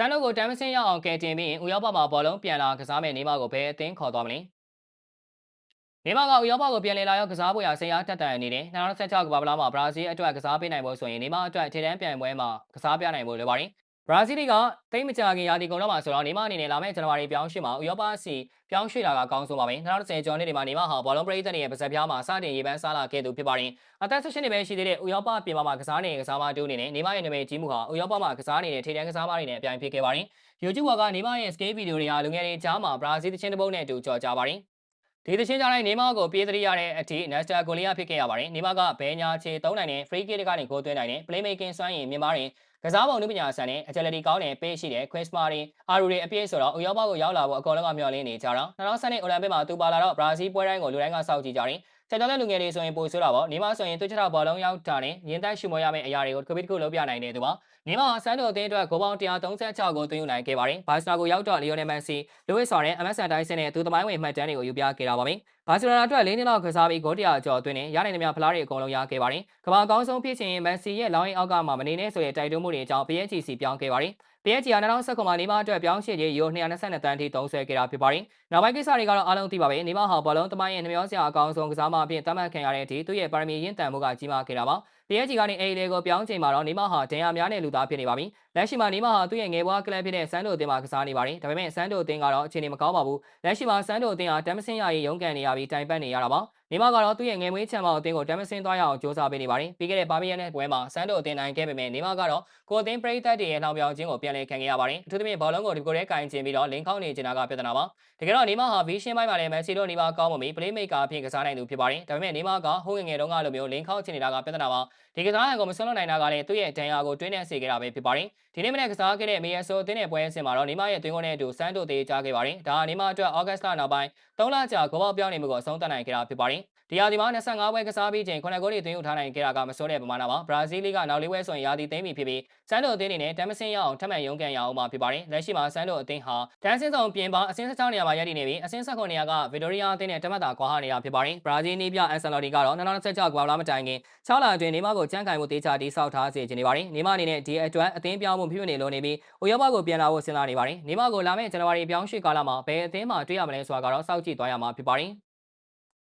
စမ်းတို့ကိုတမ်းမစင်းရအောင်ကယ်တင်ပြီးဥရောပမှာဘောလုံးပြန်လာကစားမဲ့နေမကိုဘယ်အသင်းခေါ်သွားမလဲနေမကဥရောပကိုပြန်လည်လာရောက်ကစားဖို့ရဆရာတက်တန်အနေနဲ့2016ကမ္ဘာ့ဗလားမှာဘရာဇီးအတွက်ကစားပေးနိုင်ဖို့ဆိုရင်နေမအတွက်ထေတန်းပြိုင်ပွဲမှာကစားပြနိုင်ဖို့လိုပါတယ် ဘရာဇီးကတိတ်မကြခင်ရာသီကုန်တော့မှာဆိုတော့နေမအနေနဲ့လာမယ့်ဇန်နဝါရီပြောင်းရွှေ့မှာဥရောပစီပြောင်းရွှေ့တာကအကောင်းဆုံးပါပဲ2010ကျော်နှစ်တွေမှာနေမဟာဘောလုံးပရိသတ်ရဲ့ပါဇက်ပြားမှာစတင်ရေးပန်းစားလာခဲ့သူဖြစ်ပါတယ်အသက်16နှစ်ပဲရှိသေးတဲ့ဥရောပပြင်ပမှာကစားနေတဲ့ကစားမတူအနေနဲ့နေမရဲ့နာမည်ကြီးမှုဟာဥရောပမှာကစားနေတဲ့ထေတန်းကစားမတွေနဲ့အပြိုင်ဖြစ်ခဲ့ပါတယ် YouTube ကနေမရဲ့ scale ဗီဒီယိုတွေဟာလူငယ်တွေကြားမှာဘရာဇီးတချင်းတစ်ပုတ်နဲ့အတူကြော်ကြပါတယ်ဒီသချင်းကြားတိုင်းနေမကိုပြေးသတိရတဲ့အထိ Nesta ကိုလီယာဖြစ်ခဲ့ရပါတယ်နေမကဘဲညာချေသုံးနိုင်တဲ့ free kick ကနေဂိုးသွင်းနိုင်တဲ့ playmaking စွမ်းရည်မြင့်မားတဲ့ ကစားပုံနုပညာဆန်တဲ့ agility ကောင်းတဲ့ပေးရှိတဲ့ quiz မာတွေအာရူတွေအပြည့်ဆိုတော့ဥရောပကိုရောက်လာဖို့အကောင်လုံးကမျှော်လင့်နေကြတာ2010နှစ်အိုလံပစ်မှာသူပါလာတော့ဘရာဇီးပွဲတိုင်းကိုလူတိုင်းကစောင့်ကြည့်ကြတယ် ဆက်တော်တဲ့လူငယ်တွေဆိုရင်ပိုဆိုးတာပေါ့နေမဆိုရင်တွေ့ချတော့ဘောလုံးရောက်တာနဲ့ရင်းတိုက်ရှုမောရမယ့်အရာတွေကိုတစ်ခုပြီးတစ်ခုလုပ်ပြနိုင်တယ်သူပါနေမဆန်တိုအသင်းအတွက်ဂိုးပေါင်း136ကိုသွင်းယူနိုင်ခဲ့ပါတယ်ဘာစီလိုနာကိုရောက်တော့လီယိုနယ်မန်စီလူဝစ်ဆော်နဲ့ MSN တိုင်းစနဲ့သူသမိုင်းဝင်မှတ်တမ်းတွေကိုယူပြခဲ့တာပါပဲဘာစီလိုနာအတွက်၄နှစ်လောက်ကစားပြီးဂိုးတရာကျော်သွင်းနေရနိုင်သမျှဖလားတွေအကုန်လုံးရခဲ့ပါတယ်ကမ္ဘာအကောင်းဆုံးဖြစ်ချင်မန်စီရဲ့လောင်းရင်အောက်ကမှမနေနဲ့ဆိုတဲ့တိုက်တွန်းမှုတွေအကြောင်း PSG ပြောင်းခဲ့ပါတယ် PSG က2019မှာနေမအတွက်ပြောင်းရွှေ့ရေးယူ222တန်းထိသုံးဆွဲခဲ့တာဖြစ်ပါတယ်။နောက်ပိုင်းကိစ္စတွေကတော့အားလုံးသိပါပဲ။နေမဟာဘောလုံးသမိုင်းရဲ့နှမျောစရာအကောင်ဆုံးကစားမအဖြစ်သတ်မှတ်ခံရတဲ့အထိသူ့ရဲ့ပါရမီရင့်တန်မှုကကြီးမားခဲ့တာပါ။ PSG ကနေအေးလေကိုပြောင်းချိန်မှာတော့နေမဟာဒဏ်ရာများတဲ့လူသားဖြစ်နေပါပြီ။လက်ရှိမှာနေမဟာသူ့ရဲ့ငယ်ဘွားကလပ်ဖြစ်တဲ့ဆန်တိုအသင်းမှာကစားနေပါတယ်။ဒါပေမဲ့ဆန်တိုအသင်းကတော့အခြေအနေမကောင်းပါဘူး။လက်ရှိမှာဆန်တိုအသင်းဟာတမ်မစင်ရရေးရုန်းကန်နေရပြီးတိုင်ပတ်နေရတာပါ။ နေမကတော့သူ့ရဲ့ငယ်မွေးချန်မောင်အသင်းကိုတမ်မစင်သွားရအောင်စ조사ပေးနေပါတယ်။ပြီးခဲ့တဲ့ဘာမီယန်နဲ့ပွဲမှာဆန်တိုအသင်းနိုင်ခဲ့ပေမဲ့နေမကတော့ကိုအသင်းပရိသတ်တွေရဲ့နှောင်ပြောင်ခြင်းကိုပြန်လည်ခံခဲ့ရပါတယ်။အထူးသဖြင့်ဘောလုံးကိုဒီကိုယ်တည်းကင်ကျင်ပြီးတော့လင်းခေါင်းနေချင်တာကပြဿနာပါ။တကယ်တော့နေမဟာဗီရှင်းပိုင်းမှာလည်းမက်ဆီတို့နေမကောင်းမမီပလေးမိတ်ကာအဖြစ်ကစားနိုင်သူဖြစ်ပါတယ်။ဒါပေမဲ့နေမကဟိုးငငယ်တုန်းကလိုမျိုးလင်းခေါင်းချင်နေတာကပြဿနာပါ။ဒီကစားဟန်ကိုမဆွလို့နိုင်တာကလည်းသူ့ရဲ့ဒဏ်ရာကိုတွင်းနေစေခဲ့တာပဲဖြစ်ပါတယ်။ဒီနေ့မနေ့ကစားခဲ့တဲ့မေယဆာအသင်းရဲ့ပွဲစဉ်မှာတော့နေမရဲ့သွင်းကုန်နဲ့အတူစမ်းတို့သေးကြားခဲ့ပါတယ်။ဒါကနေမအတွက်ဩဂတ်စ်လနောက်ပိုင်း3လကြာဂိုးပေါက်ပြောင်းနေမှုကိုအဆုံးသတ်နိုင်ခဲ့တာဖြစ်ပါတယ်။ ဒီရာသီမှာ25ပွဲကစားပြီးချိန်9ဂိုးတွေသွင်းယူထားနိုင်ခဲ့တာကမစိုးတဲ့ပမာဏပါ။ဘရာဇီးလိကနောက်လေးပွဲဆိုရင်ရာသီသိမ်းပြီဖြစ်ပြီးစမ်းတို့အသင်းအနေနဲ့တမ်မစင်ရအောင်ထပ်မံရုန်းကန်ရအောင်မှာဖြစ်ပါတယ်။လက်ရှိမှာစမ်းတို့အသင်းဟာတန်းစင်းဆောင်ပြင်ပအဆင်း16နေရာမှာရည်တည်နေပြီးအဆင်း19နေရာကဗီတိုရီယာအသင်းနဲ့တမတ်တာကွာဟနေတာဖြစ်ပါတယ်။ဘရာဇီးနီးပြအန်ဆယ်လော်ဒီကတော့2026ကဘာလာမတိုင်ခင်6လအတွင်းနေမကိုကြမ်းကင်မှုတေချာတိဆောက်ထားစေချင်နေပါတယ်။နေမအနေနဲ့ဒီအတွက်အသင်းပြောင်းမှုဖြစ်နေလို့နေပြီးဥရောပကိုပြန်လာဖို့စဉ်းစားနေပါတယ်။နေမကိုလာမယ့်ဇန်နဝါရီပြောင်းရွှေ့ကာလမှာဘယ်အသင်းမှတွေ့ရမလဲဆိုတာကတော့စောင့်ကြည့်သွားရမှာဖြစ်ပါတယ်။